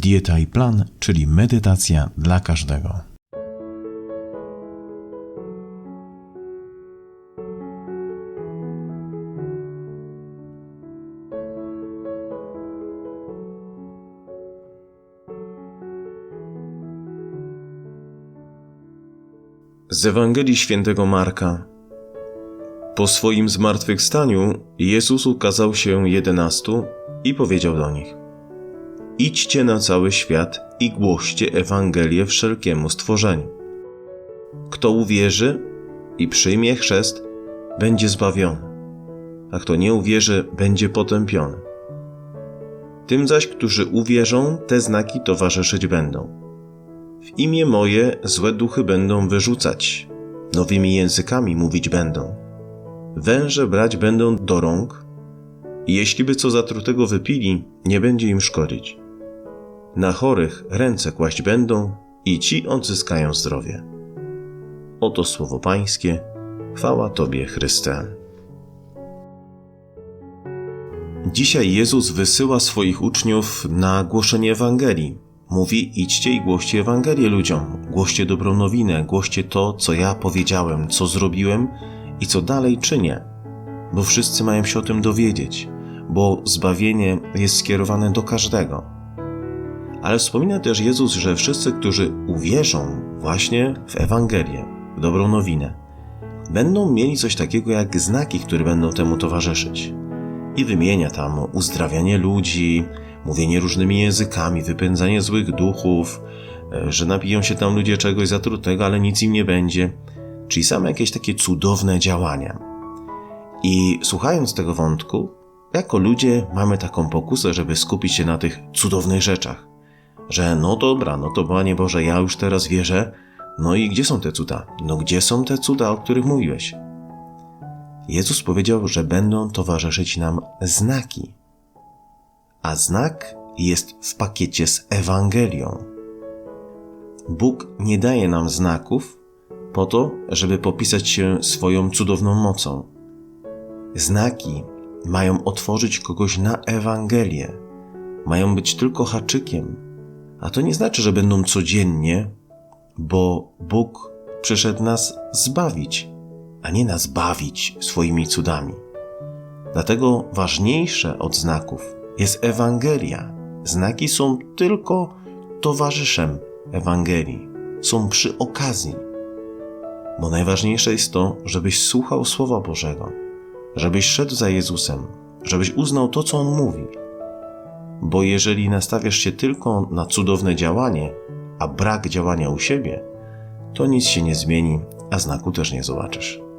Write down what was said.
Dieta i plan, czyli medytacja dla każdego. Z Ewangelii Świętego Marka. Po swoim zmartwychwstaniu Jezus ukazał się jedenastu i powiedział do nich: Idźcie na cały świat i głoście Ewangelię wszelkiemu stworzeniu. Kto uwierzy i przyjmie chrzest, będzie zbawiony, a kto nie uwierzy, będzie potępiony. Tym zaś, którzy uwierzą, te znaki towarzyszyć będą. W imię moje złe duchy będą wyrzucać, nowymi językami mówić będą. Węże brać będą do rąk, i jeśli by co zatrutego wypili, nie będzie im szkodzić. Na chorych ręce kłaść będą i ci odzyskają zdrowie. Oto słowo Pańskie, chwała Tobie, Chryste. Dzisiaj Jezus wysyła swoich uczniów na głoszenie Ewangelii. Mówi: idźcie i głoście Ewangelię ludziom, głoście dobrą nowinę, głoście to, co ja powiedziałem, co zrobiłem i co dalej czynię, bo wszyscy mają się o tym dowiedzieć, bo zbawienie jest skierowane do każdego. Ale wspomina też Jezus, że wszyscy, którzy uwierzą właśnie w Ewangelię, w dobrą nowinę, będą mieli coś takiego jak znaki, które będą temu towarzyszyć. I wymienia tam uzdrawianie ludzi, mówienie różnymi językami, wypędzanie złych duchów, e, że napiją się tam ludzie czegoś zatrutego, ale nic im nie będzie. Czyli same jakieś takie cudowne działania. I słuchając tego wątku, jako ludzie mamy taką pokusę, żeby skupić się na tych cudownych rzeczach. Że no dobra, no to Panie Boże, ja już teraz wierzę, no i gdzie są te cuda? No gdzie są te cuda, o których mówiłeś? Jezus powiedział, że będą towarzyszyć nam znaki. A znak jest w pakiecie z Ewangelią. Bóg nie daje nam znaków po to, żeby popisać się swoją cudowną mocą. Znaki mają otworzyć kogoś na Ewangelię, mają być tylko haczykiem, a to nie znaczy, że będą codziennie, bo Bóg przyszedł nas zbawić, a nie nas bawić swoimi cudami. Dlatego ważniejsze od znaków jest Ewangelia. Znaki są tylko towarzyszem Ewangelii, są przy okazji. Bo najważniejsze jest to, żebyś słuchał Słowa Bożego, żebyś szedł za Jezusem, żebyś uznał to, co On mówi. Bo jeżeli nastawiasz się tylko na cudowne działanie, a brak działania u siebie, to nic się nie zmieni, a znaku też nie zobaczysz.